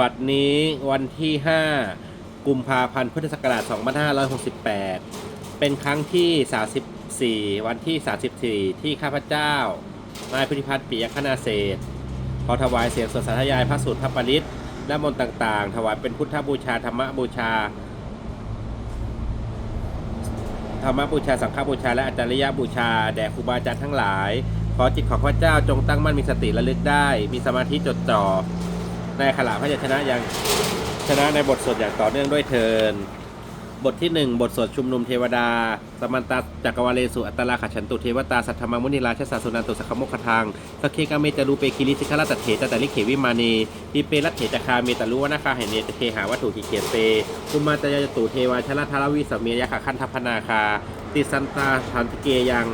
บัดนี้วันที่ 5 กุมภาพันธ์พุทธศักราช 2568 เป็นครั้งที่ 34 วันที่ 34 ที่ข้าพเจ้า นายพุทธิพัฒน์ปิยคณาเศษขอถวายเสียงสดสาธยายพระสูตรพระปริตและมนต์ต่างๆ ถวายเป็นพุทธบูชาธรรมบูชา ธรรมบูชาสังฆบูชาและอาจารยบูชา แด่ครูบาอาจารย์ทั้งหลาย ขอจิตของพระเจ้าจงตั้งมั่นมีสติระลึกได้ มีสมาธิจดจ่อ ในขณะพระยาชนะอย่างชนะในบทสวดอย่างต่อเนื่องด้วยเทิน บทที่ 1 บทสวดชุมนุมเทวดา สมันตาจักรวาเลสุอัตตลาขฉันตุเทวตาสัทธรรมมุนิราชสาสุนันตุสัคคโมคทังสเคกาเมจารูเปคิริสิกขลาตเถตตาลิเขวิมานีอิเปรัตเถจคาเมตาลุวนาคาเหเนตเทหาวัตถุกิเขเปกุมาตยาตุเทวาชลทารวิสเมียยะขคันทัพนาคาติสันตาทันติเกยัง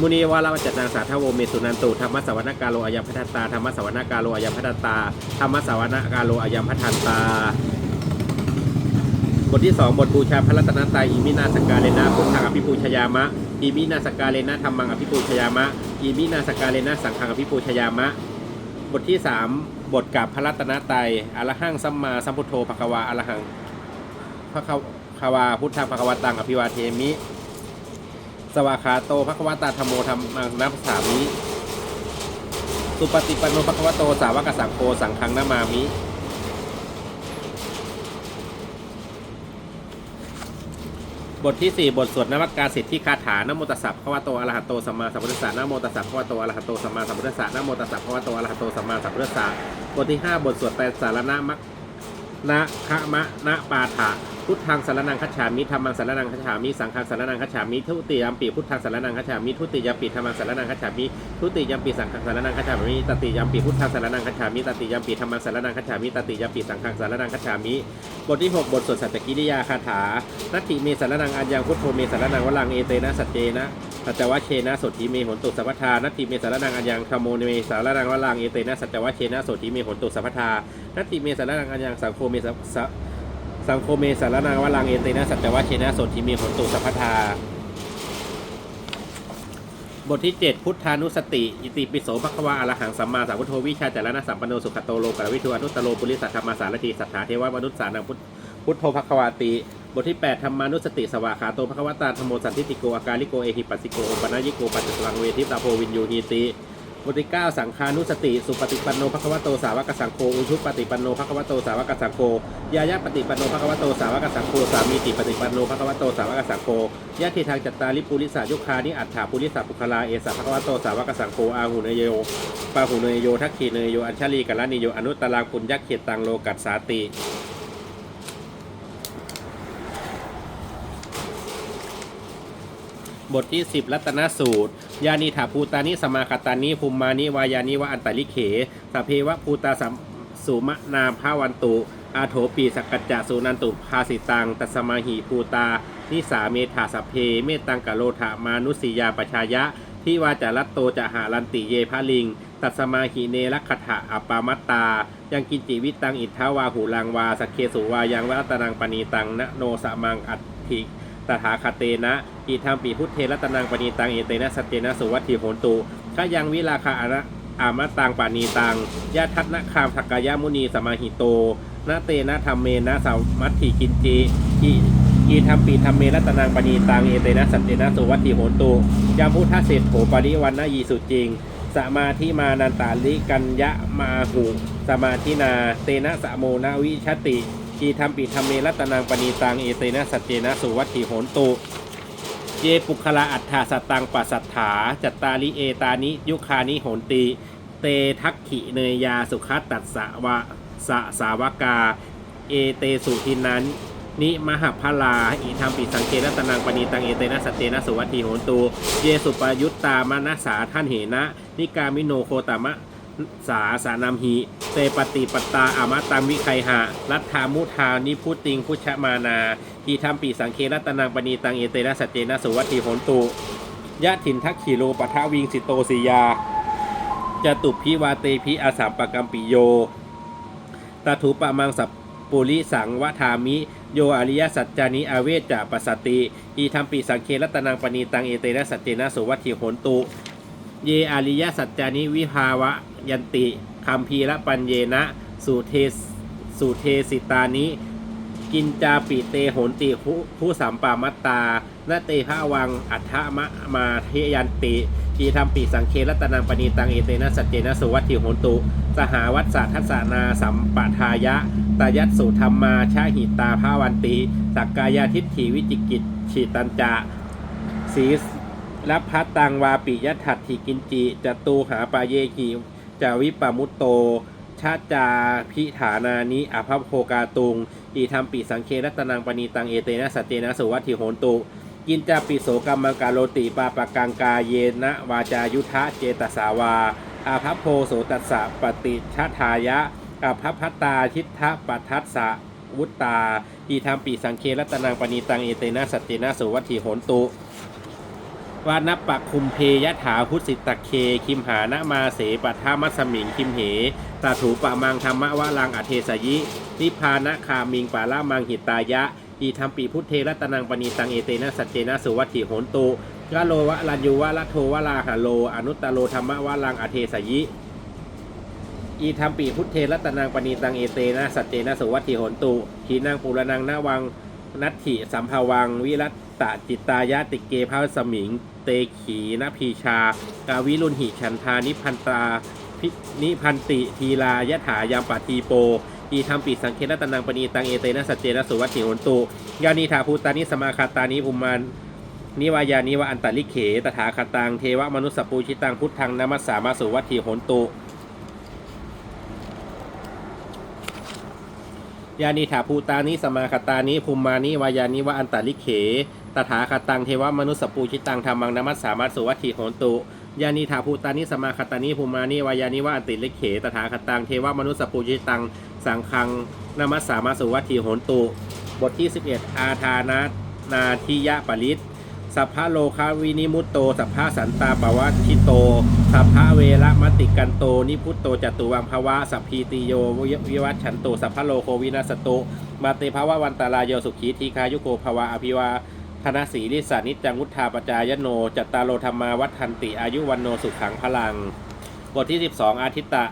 มุนีวาลวัจจนางสาทโวเมสุนันตุธรรมสวรรกาโลอายมพัทตาธรรมสวรรกาโลอายมพัทตาธรรมสวรรกาโลอายมพัทันตา บทที่2บทบูชาพระรัตนตรัยอิมินาสกาเลนะพุทธังอภิปูชยามะอิมินาสกาเลนะธรรมังอภิปูชยามะอิมินาสกาเลนะสังฆังอภิปูชยามะ บทที่3บทกับพระรัตนตรัยอรหังสัมมาสัมพุทโธภควาอรหังภควาพุทธังภควตังอภิวาเทมิ สวากาโตภควตาธรรมโมธรรมังนับสามิสุปฏิปันโนภควโตสาวกสังโฆสังฆังนามามิบทที่ 4 บทสวดนวัตการสิทธิคาถานโมตัสสะภควโตอะระหะโตสัมมาสัมพุทธัสสะนโมตัสสะภควโตอะระหะโตสัมมาสัมพุทธัสสะนโมตัสสะภควโตอะระหะโตสัมมาสัมพุทธัสสะบทที่ 5 บทสวดแปดสารณะมัค นะคะมะนะปาถะพุทธังสารนังคัจฉามิธรรมังสารนังคัจฉามิสังฆังสารนังคัจฉามิทุติยมปีพุทธังสารนังคัจฉามิทุติยมปีธรรมังสารนังคัจฉามิทุติยมปีสังฆังสารนังคัจฉามิตติยมปีพุทธังสารนังคัจฉามิตติยมปีธรรมังสารนังคัจฉามิตติยมปีสังฆังสารนังคัจฉามิบทที่6บทสวดสัจจกิริยาคาถานัตถิเมสารนังอัญญังพุทโธเมสารนังวลังเอเตนะสัจเจนะ สัจวัชเชนะโสติเมหนตุสัพพทานัตถิเมสารนังอัญญังธรรมโมเมสารนังวะลังเอเตนะสัจวัชเชนะโสติเมหนตุสัพพทานัตถิเมสารนังอัญญังสังโฆเมสสสังโฆเมสารนังวะลังเอเตนะสัจวัชเชนะโสติเมหนตุสัพพทาบทที่ 7 พุทธานุสติ อิติปิโสภควาอรหังสัมมาสัมพุทโธวิชาจารณะสัมปันโนสุขโตโลกรวิทูอนุตตโลปุริสัทธรรมาสารติสัทธาเทวมนุษย์สานังพุทธพุทโธภควาติ บทที่ 8 ธรรมานุสติสวาขาโตภควตาธรรมโมสันทิติโกอาการิโกเอหิปัสสิโกโอปนายิโกปัจจลังเวทิตาโพวินยูฮีติบทที่9สังฆานุสติ สุปฏิปันโนภควโตสาวกสังโฆอุชุปฏิปันโนภควโตสาวกสังโฆยายะปฏิปันโนภควโตสาวกสังโฆสามีติปฏิปันโนภควโตสาวกสังโฆยะทิทางจัตตาลิปุริสายุคานิอัฏฐาปุริสาปุคลาเอสาภควโตสาวกสังโฆอาหุเนโยปาหุเนโยทักขีเนโยอัญชลีกัลลานิโยอนุตตรังปุญญเขตตังโลกัสสาติ บทที่ 10 รัตนสูตร ยานิถาภูตานิสมาคตานิภูมิมานิวายานิวะอันตลิเขสพเพวะภูตาสัมสุมนาภาวันตุ อาโถปีสกัจจะสุนันตุภาสิตัง ตัสมาหิภูตา นิสาเมธาสพเพ เมตังกะโลธามานุสียาปชายะที่วาจะรัตโตจะหารันติเยพะลิง ตัสมาหิเนรัคถะอปามัตตา ยังกินจิวิตังอิทธาวาหูลังวาสเคสุวายังวะตนังปณีตังนโนสมังอัตถิ ตถาคเตนะอีธรรมปีพุทเทรัตนังปณีตัง เอเตนะสเตนะสุวัตถิโหนตุขยังวิลาคาอะระอามะตังปานีตังยะทัตนะคามทักกายมุนีสมาหิโตนะเตนะธรรมเมนะสามัตถิกินจีอีอีธรรมปีธรรมเมรัตนังปณีตังเอเตนะสตเตนะสุวัตถิโหนตุยามพุทธเศรษโถปริวันนะยีสุจริงสมาธิมานันตาลิกัญญะมาหุสมาธินา เตนะสะโมนาวิชติ ทีธรรมปิธรรมเมรัตนังปณีตังเอเตนะสัจเจนะสุวัตถิโหนตุ เยปุคละอัฏฐาสตังปัสสัทธาจัตตาลิเอตานิ ยุคานิโหนติ เตทักขิเนยยาสุขัตตัสสะวะสะสาวกา เอเตสุทินันนิมหพลาอิธรรมปิสังเกรัตนังปณีตังเอเตนะสัจเจนะสุวัตถิโหนตุเยสุปยุตตามนัสสาท่านเหนะ นิกามิโนโคตามะ สาสานามหิ เตปฏิปตาอามาตังวิไคหะ รัตถามุทานิพุติงพุชมานาทีธรรมปีสังเครัตนังปณีตังเอเตนะสัจเจนะสุวัตถิโหนตุยะถินทักขีโลปะทะวิงสิโตสิยาจตุพิวาเตพิอาสัมปกัมปิโยตถุปะมังสัพปุริสังวทามิ โยอริยสัจจานิอาเวจจะปสสติอีธรรมปีสังเครัตนังปณีตังเอเตนะสัจเจนะสุวัตถิโหนตุ เยอาริยสัจจานิวิภาวะยันติคัมภีระปัญเยนะสุเทสสุเทสิตานิกินจาปิเตโหนติผู้ผู้สัมปามัตตานาเตภาวัง อัฏฐมะมาเทยันติอีธรรมปีสังเครัตนังปณีตังเอเตนะสัจเจนะสุวัตถิโหนตุ สหาวัตสะทัสนาสัมปทายะ ตายัตสุธรรมาชาหิตาภาวันติ สักกายาทิฏฐิวิจิกิจฉิตันจะสี รับพัตตังวาปิยัตถัตถิกินจิจตูหาปาเยหิจาวิปมุตโตชาจาพิฐานานิอภพโภกาตุงอีธรรมปิสังเครัตนังปณีตังเอเตนะสัจเจนะสุวัตถิโหนตุ กินจาปิโสกรรมังกาโลติปาปะกังกาเยนะวาจายุทะเจตสาวาอาภัพโพโสตัสสะปฏิชาทายะอาภัพพัตตาทิฏฐปัทัสสะวุตตาอีธรรมปีสังเครัตนังปณีตังเอเตนะสัจเจนะสุวัตถิโหนตุ วานัปปะคุมเพยถาพุทธิตะเค คิมหานะมาเสปัทามัสมิงคิมเหตาถูปะมังธรรมะวะลังอเทสยิ นิพานะคามิงปาละมังหิตายะอีธรรมปีพุทเทรัตนังปณีตังเอเตนะสัจเจนะสุวัตถิโหนตุกะโลวะลันยูวะละโทวะลาหะโล อนุตตโลธรรมะวะลังอเทสยิอีธรรมปีพุทเทรัตนังปณีตังเอเตนะสัจเจนะสุวัตถิโหนตุขีนังปุรนังนาวัง นัตถิสัมภวัง วิรัตตะจิตตายะติเกภาสมิง เตขีนพีชา กาวิรุณหิฉันทานิพันตาพินิพันติทีลายะถายามปะทีโปอีธรรมปิสังเครัตนังปณีตังเอเตนะสัจเจนะสุวัตถิโหนตุยานีถาภูตานิสมาคาตานิภุมานนิวายานิวะอันตลิเขตถาคตังเทวมนุสสปูชิตังพุทธังนามัสสามาสุวัตถิโหนตุ ยานิถาภูตานิสมาคตานิภูมานิวายานิวะอันตลิเข ตถาคตังเทวมนุสปูชิตังธรรมังนมัสสามัสสุวัตถิโหนตุยานิถาภูตานิสมาคตานิภูมานิวายานิวะอันติลิเข ตถาคตังเทวมนุสปูชิตังสังคังนมัสสามัสสุวัตถิโหนตุ บทที่ 11 อาทานานาทิยะปริต สัพพะโลคาวินิมุตโต สัพพะสันตาปวัชิโต สัพพะเวระมติกันโต นิพุตโตจตุวังภวะ สัพพีติโยวิวัชชันโต สัพพะโลโควินาสโต มาเตภวะวันตารายโยสุขีทีคายุโกภวะอภิวาธนสีลิสานิจังวุธาปจายโน จัตตาโลธรรมาวัฏทันติอายุวันโนสุขังพลัง บทที่ 12 อาทิตตะ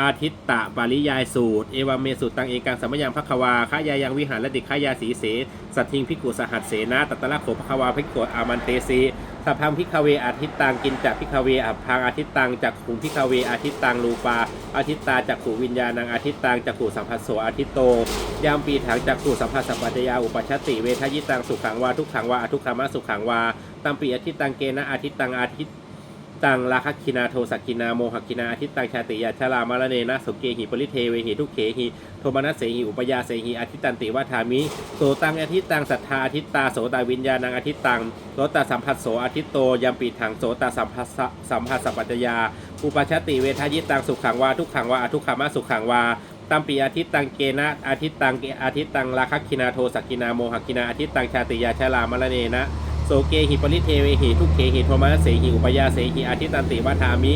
อาทิตตะปริยายสูตร เอวาเมสุตังเอกังสัมยังพักวาขายายังวิหารและดิขายาสีเส สัตทิงพิกุสหัสเสนาตัตตะละโขพักวาพิกุอามันเตสีสัพพังพิกเวอาทิตตังกินจากพิกเวอัพพังอาทิตตังจากขุงพิกเวอาทิตตังรูปาอาทิตตาจากขูวิญญาณังอาทิตตังจากขูสัมพัสโสอาทิตโตยามปีถังจากขูสัมพัสสปปัจจยาอุปชชติเวทยิตังสุขังวาทุกขังวาอทุกขมะสุขังวาตัมปีอาทิตตังเกนะอาทิตตังอาทิต ตังราคคินาโทสักกินาโมหกินาอาทิตตังชาติยาชลามารเนนะสุเกหิปริเทเวหิทุเขหิโทมนัสเสหิอุปยาเสหิอาทิตตันติวัฏามิโสตังอาทิตตังสัทธาอาทิตตาโสตาวิญญาณังอาทิตตังโสตาสัมผัสโสอาทิตโตยัมปีถังโสตาสัมผัสสัมผัสสปปัจจยาอุปชติเวทายิตังสุขังวาทุกขังวาอทุกขมะสุขังวาตัมปีอาทิตตังเกนะอาทิตตังเกอาทิตตังราคคินาโทสักกินาโมหกินาอาทิตตังชาติยาชลามารเนนะ โสเกหิปริเทเวหิทุกเขหิโทมาเสหิอุปยาเสหิอาทิตตันติวัฏามิ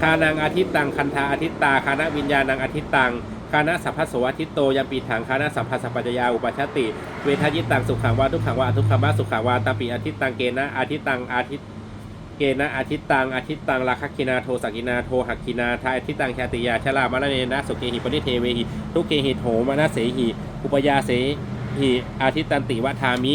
คานังอาทิตตังคันธาอาทิตตาคานะวิญญาณังอาทิตตังคานะสัพพะโสอาทิตโตยัมปีถังคานะสัพพะสัพพัจยาอุปชชติ เวทยิตังสุขังวาทุกขังวาทุกขมะสุขังวาตาปีอาทิตตังเกนะอาทิตตังอาทิตเกนะอาทิตตังอาทิตตังราคคินาโทสักินาโทหักคินาทายอาทิตตังชาติยาชลามารเนนะสุเกหิปริเทเวหิทุกเกหิโถมนะเสหิอุปยาเสหิอาทิตตันติวัฏามิ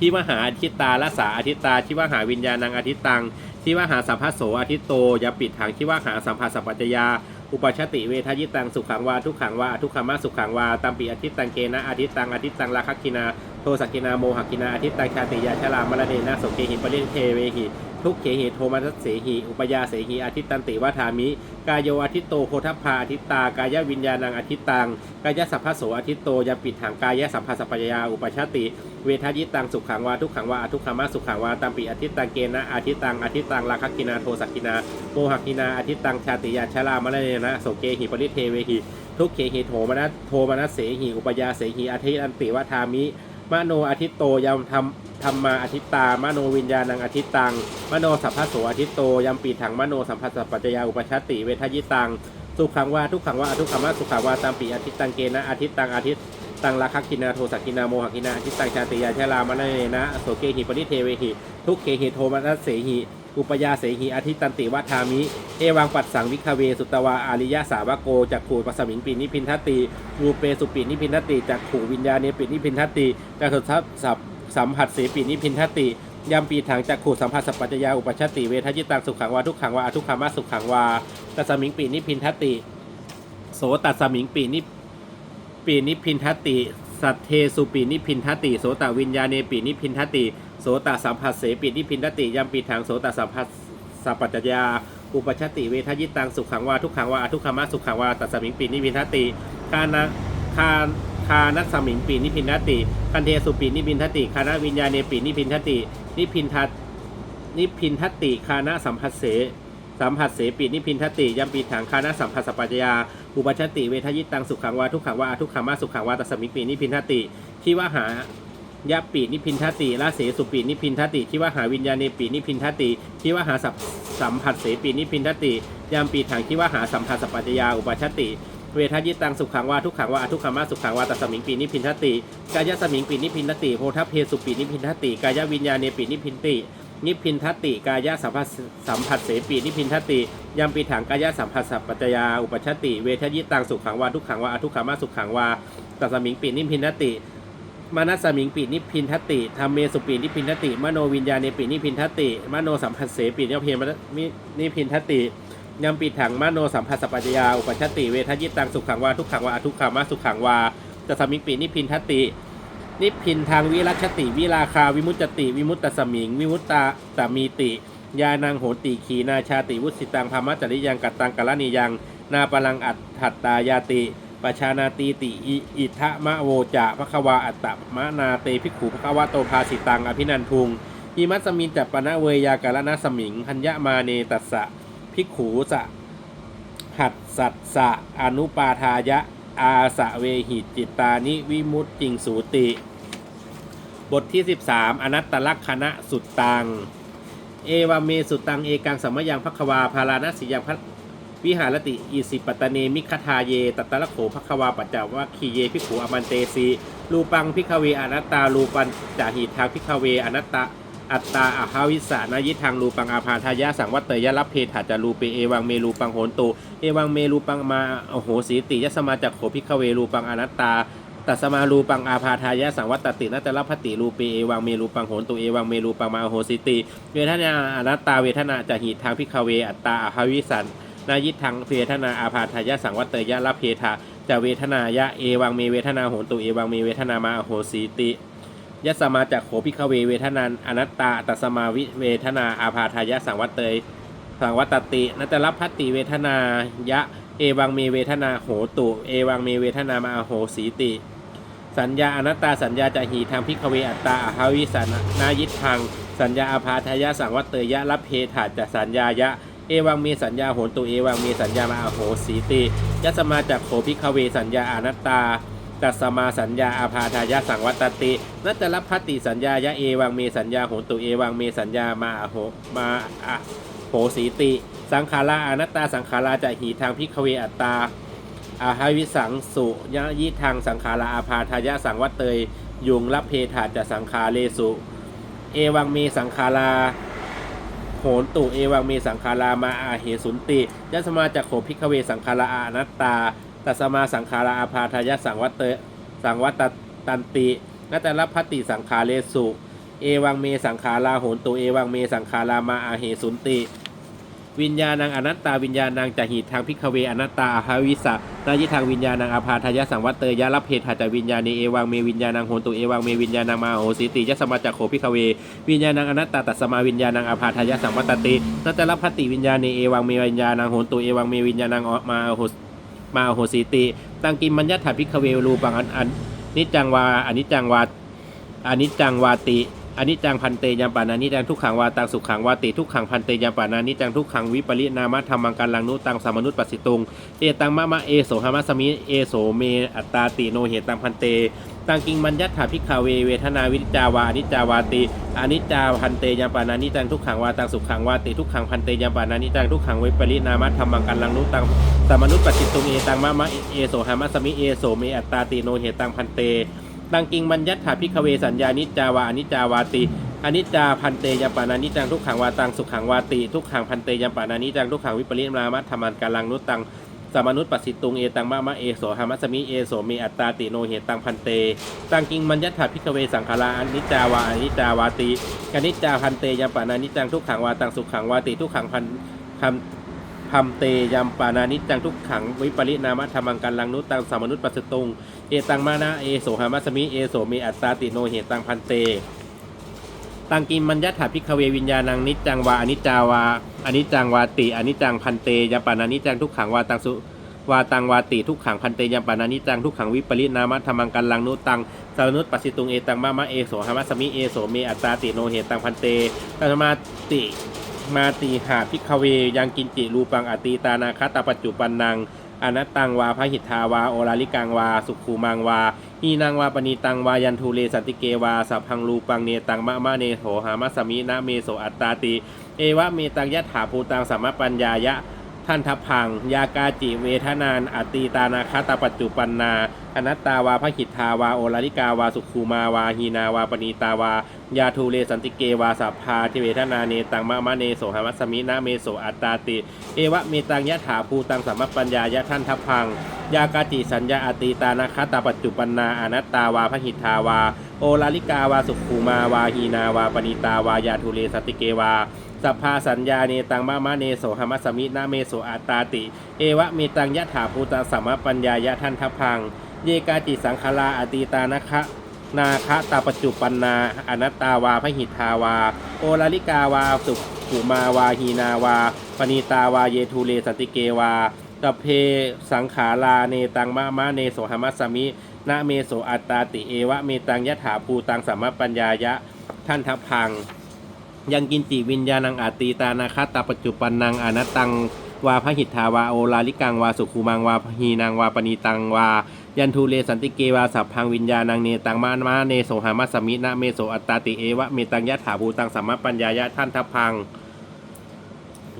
ที่มหาอาทิตตาละสาอาทิตตาที่ว่าหาวิญญาณังอาทิตตังที่ว่าหาสัมภโสอาทิตโตยาปิดทางที่ว่าหาสัมภัสัพปัจจยาอุปชติเวทยิตังสุขังวาทุกขังวาทุกขมะสุขังวาตัมปีอาทิตตังเกนะอาทิตตังอาทิตตังราคคินาโทสักินาโมหกินาอาทิตตังชาติยาชลามรเนนะสเกหิปริเทเวหิ ทุกเขหิโทมัสเสหิ อุปยาเสหิอาทิตันติวัฏามิ กายโยอาทิตโตโคทัพพาอาทิตา กายวิญญาณังอาทิตัง กายสัพพโสอาทิตโตยปิดทางกายสัมภาสัพยาอุปชาติ เวทยิตังสุขขังวาทุกขังวาอทุกขมะสุขขังวาตัมปีอาทิตังเกนะอาทิตังอาทิตังราคกินาโทสักกินาโมหกินาอาทิตังชาติยาชลามรเนนะโสเกหิปริเทเวหิ ทุกเขหิโทมนัสโทมนัสเสหิ อุปยาเสหิอาทิตันติวัฏามิ มโนอาทิตโตยำทำธรรมาอาทิตตามโนวิญญาณังอาทิตตัง มโนสัพพะโสอาทิตโตยำปีถังมโนสัมพัสสปัจจยาอุปชติเวทยิตังสุขังว่าทุกขังวาอทุกขมะสุขังว่าตามปีอาทิตตังเกนะอาทิตตังอาทิตตังราคกินาโทสักินาโมหกินาอาทิตตังชาติยาชลามะเนนะโสเกหิปนิเทเวหิทุกเขหิโทมนัสเสหิ อุปยาเสหิอธิตันติวัฏามิ เอวังปัสสังวิคเว สุตวาอาริยะสาวโกจักขูปัสมิงปีนิพินทติรูเปสุปีนิพินทติจักขูวิญญาเนปินิพินทติจักสุทัพสัพสัมผัสเสปีนิพินทติยามปีถังจักขูสัมผัสสัพปัจยาอุปชตติเวทยิตังสุขังวาทุกขังวาอทุกขามาสุขังวาตัสมิงปีนิพินทติ โสตัสสมิงปีนิปีนิพินทติ สัทเทสุปีนิพินทติ โสตวิญญาเนปีนิพินทติ โสตสัมผัสเสปีนิพินทติยัมปีทางโสตสัมผัสสัพปัจจยา อุปชติเวทยิตังสุขังวาทุกขังวาอทุกขมะสุขังวาตัสมิงปีนิพินทติคานะคาคานัสมิงปีนิพินทติ คันเทสุปีนิพินทติคานะวิญญาเนปีนิพินทติ นิพินทัตนิพินทติคานะสัมผัสเสสัมผัสเสปีนิพินทติยัมปีถังคานะสัมผัสสัพปัจยา อุปชติเวทยิตังสุขังวาทุกขังวาอทุกขมะสุขังวาตัสสมิงปีนิพินทติที่ว่าหา ยะปีนิพินทติละเสสุปีนิพินทติที่ว่าหาวิญญาณเนปีนิพินทติที่ว่าหาสัพสัมผัสเสปีนิพินทติยามปีถังที่ว่าหาสัมผัสสัพปัจจยาอุปชติ เวทยิตังสุขังวาทุกขังวาอทุกขมะสุขังวาตัสมิงปีนิพินทติกายสมิงปีนิพินทติโพธเพสุปีนิพินทติกายวิญญาณเนปีนิพินตินิพินทติกายะสัมผัสสัมผัสเสปีนิพินทติยามปีถังกายะสัมผัสสัพปัจยาอุปชติ เวทยิตังสุขังวาทุกขังวาอทุกขมาสุขังวาตัสมิงปีนิพพินทติ มานัสมิงปีนิพินทติธรรมเมสุปีนิพินทติ มโนวิญญาณเนปีนิพินทติ มโนสัมผัสเสปีนิพพินนิพินทติยามปีถังมโนสัมผัสสปัจจยาอุปชตติเวทยิตังสุขังวาทุกขังวาอทุกขมาสุขังวาตัสมิงปีนิพินทตินิพินทางวิรัชติวิราคาวิมุตติ วิมุตตสมิง วิมุตตาตมีติยานังโหติขีนาชาติวุสิตังพามัจจริยังกัตตังกะละนิยัง นาปลังอัตถัตตายาติ ปชานาตีติอิทะมะโวจะภควาอัตตะมะนาเตภิกขุภควะโตภาสิตังอภินันทุงหิมัสมินจัปปนะเวยากาลนะสมิงพัญญะมาเนตัสสะภิกขุสะหัดสัตสะอนุปาทายะ อาสะเวหิจิตานิวิมุตติงสูติ บทที่ 13 อนัตตลักษณะสุดตัง เอวาเมสุตังเอกังสัมมยังพักวาพาราณสิยังพั วิหารติอิสิปตเนมิคทาเย ตัตะละโขพักวาปัจจวัคคีเยพิขุอมันเตสีรูปังพิกเวอนัตตารูปันจาหิทางพิกเวอนัตตาอัตตาอาหาวิสานายิทางรูปังอาพาทายะสังวัตเตยรับเพถาจารูเปเอวังเมรูปังโหนตุเอวังเมรูปังมาอโหสีติยสมาจักโขพิกเวรูปังอนัตตาตัสมารูปังอาพาทายะสังวัตตินัตตลัพติรูปีเอวังเมรูปังโหนตุเอวังเมรูปังมาโหสิติ เวทนาอนัตตาเวทนาจะหิทางพิคเวอัตตาอาหาวิสัน นายิทางเวทนาอาพาทายะสังวัตเตยะละเพทาจะเวทนายะเอวังเมเวทนาโหตุเอวังเมเวทนามาโหสิติยะสมาจากโขพิคเวเวทนาอนัตตาตัสมาวิเวทนาอาพาทายะสังวัตเตยสังวัตตินัตลัพพติเวทนายะเอวังเมเวทนาโหตุเอวังเมเวทนามาโหสีติ สัญญาอนัตตาสัญญาจะหีทางพิกเวอัตตาอาหาวิสันนายิทางสัญญาอาพาทายะสังวัตเตยะรับเพถาจะสัญญายะ เอวังมีสัญญาโหนตุเอวังมีสัญญามาโหสีติยัสมาจากโขพิกเวสัญญาอนัตตาตัสมาสัญญาอาพาทายะสังวัตตินัตลัพพติสัญญายะเอวังมีสัญญาโหนตุเอวังมีสัญญามาโหมาอะโหสีติ สังขาราอนัตตาสังขาราจะหีทางพิกเวอัตตาอาหาวิสังสุยะยิทางสังขาราอาพาทายะสังวัตเตยยุงรับเพถาจะสังขาเลสุ เอวังมีสังขารา โหนตุเอวังเมสังขารามาอาเหสุนติยะสมาจากโขพิกเวสังขาราอานัตตาตัสมาสังขาราอาพาทายะสังวัตเตสังวัตตันตินัตตลพัติสังขาเลสุ เอวังเมสังขาราโหนตุเอวังเมสังขารามาอาเหสุนติ วิญญาณังอนัตตาวิญญาณังจะหิตทางพิกเวอนัตตาอาหาวิสะนายิทางวิญญาณังอาพาทายะสังวัตเตยะรับเพทาจวิญญาณีเอวังเมวิญญาณังโหตุเอวังเมวิญญาณังมาโหสิติยะสมาจักโขพิกเว วิญญาณังอนัตตาตัสสมาวิญญาณังอาพาทายะสังวัตตินัตตลัพพติวิญญาณีเอวังเมวิญญาณังโหตุเอวังเมวิญญาณังมาโหมาโหสิติตังกิมมัญญถาพิกเวรูปังอันอันนิจจังวาอนิจจังวาอนิจจังวาติ อนิจจังพันเตยามปานานิจังทุกขังวาตังสุขังวาติทุกขังพันเตยามปานานิจังทุกขังวิปริณามะธรรมังการลังนุตังสามนุตปัสสิตุงเอตังมะมะเอโสหามัสมิเอโสเมอัตตาติโนเหตังพันเตตังกิงมัญญัตถาพิกขเวเวทนาวิจาวาอนิจจาวาติอนิจจาพันเตยามปานานิจังทุกขังวาตังสุขังวาติทุกขังพันเตยามปานานิจังทุกขังวิปริณามะธรรมังการลังนุตังสามนุตปัสสิตุงเอตังมะมะเอโสหามัสมิเอโสเมอัตตาติโนเหตังพันเต ตังกิงมัญญัติถาพิกขเวสัญญานิจจาวาอนิจจาวาติอนิจจาพันเตยปานานิจังทุกขังวาตังสุขังวาติทุกขังพันเตยปานานิจังทุกขังวิปริมามัตธรรมันกาลังนุตังสามนุษย์ปัสสิตุงเอตังมะมะเอโสหามัสมิเอโสเมอัตตาติโนเหตังพันเต ตังกิงมัญญัตถาพิกเวสังขาราอนิจจาวาอนิจจาวาติอนิจจาพันเตยปานานิจังทุกขังวาตังสุขังวาติทุกขังพัน พันพัมเตยัมปานานิจังทุกขังวิปริณามะธรรมังกันลังนุตังสามนุษย์ปัสตุง เอตังมานะเอโสหามัสมิเอโสเมอัตตาติโนเหตังพันเต ตังกิมมัญญัตถาพิกเววิญญาณังนิจจังวาอนิจาวาอนิจังวาติอนิจังพันเตยมปานานิจังทุกขังวาตังสุวาตังวาติทุกขังพันเตยมปานานิจังทุกขังวิปริณามะธรรมังกันลังนุตังสารนุตปัสสิตุงเอตังมะมะเอโสหามัสมิเอโสเมอัตตาติโนเหตังพันเตตัตมาติ มาตีหาพิกเว ยังกินจิรูปังอติตานาคตาปัจจุปันนังอนัตตังวาพระหิทธาวา โอลาลิกังวา สุขูมังวาอีนางวาปณีตังวายันทูเลสันติเกวาสัพพังรูปังเนตังมะมะเนโถหามัสสมินะเมโสอัตตาติ เอวะเมตังยะถาภูตังสัมมปัญญายะ ท่านทัพพัง ยากาจิเวทนานอตีตานาคตาปัจจุปันนาอนัตตาวาพระหิทาวาโอลาลิกาวาสุขูมาวาฮีนาวาปณีตาวายาทูเลสันติเกวาสัพพาทิเวทนาเนตังมะมะเนโสหมัสมินะเมโสอัตตาติ เอวะเมตังยะถาภูตังสัมมปัญญายะท่านทัพพัง ยากาจิสัญญาอตีตานาคตาปัจจุปันนาอนัตตาวาพหิทาวาโอลาลิกาวาสุขูมาวาฮีนาวาปณิตาวายาทูเลสันติเกวา สัพพาสัญญาเนตังมะมะเนโสหมัสมินะเมโสอัตตาติ เอวะเมตังยะถาภูตังสัมมปัญญายะท่านทพัง เยกาจิสังคาราอตีตานะคะนาคะตาปจุปันนา อนัตตาวาพหิทาวา โอลาลิกาวาสุขุมาวาฮีนาวาปณีตาวาเยทูเลสติเกวาตเพสังขาราเนตังมะมะเนโสหมัสมินะเมโสอัตตาติเอวะเมตังยะถาภูตังสัมมปัญญายะท่านทัพพัง ยังกินจิวิญญาณังอาตีตานาคตาปัจจุปันนังอนัตตังวาพหิทธาวาโอลาลิกังวาสุขุมังวาฮีนางวาปณีตังวา ยันทูเลสันติเกวาสัพพังวิญญาณังเนตังมามาเนโสหามัสมินะเมโสอัตตาติเอวะเมตังยะถาภูตังสัมมปัญญายะท่านทัพพัง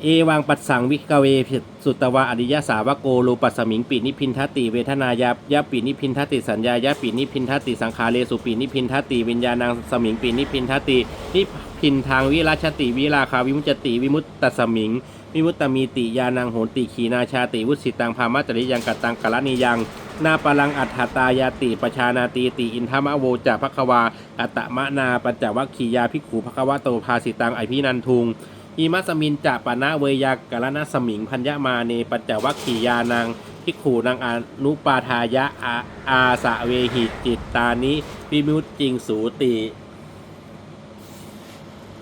เอวังปัสสังวิกเวผิดสุตวะอริยสาวโกรูปัสมิงปีนิพินทติเวทนายาญาปีนิพินทติสัญญายาปีนิพินทติสังขาเรสุปีนิพินทติวิญญาณังสมิงปีนิพินทตินิ พินทางวิราชติวิราคาวิมุจติวิมุตตสมิง วิมุตตมีติยานังโหติขีนาชาติวุสิตังพามัจริยังกัตตังกะละนิยังนาปลังอัฏฐตายาติปชานาตีติอินทมะโวจะภควาอัตมะนาปัญจวัคคียาภิกขุภควะโตภาสิตังไอพินันทุงอิมัสมินจะปะนะเวยากะละนะสมิงพัญญามาเนปัญจวัคคียานังพิกขูนางอนุปาทายะอาอาสะเวหิจิตตานิวิมุตติงสูติ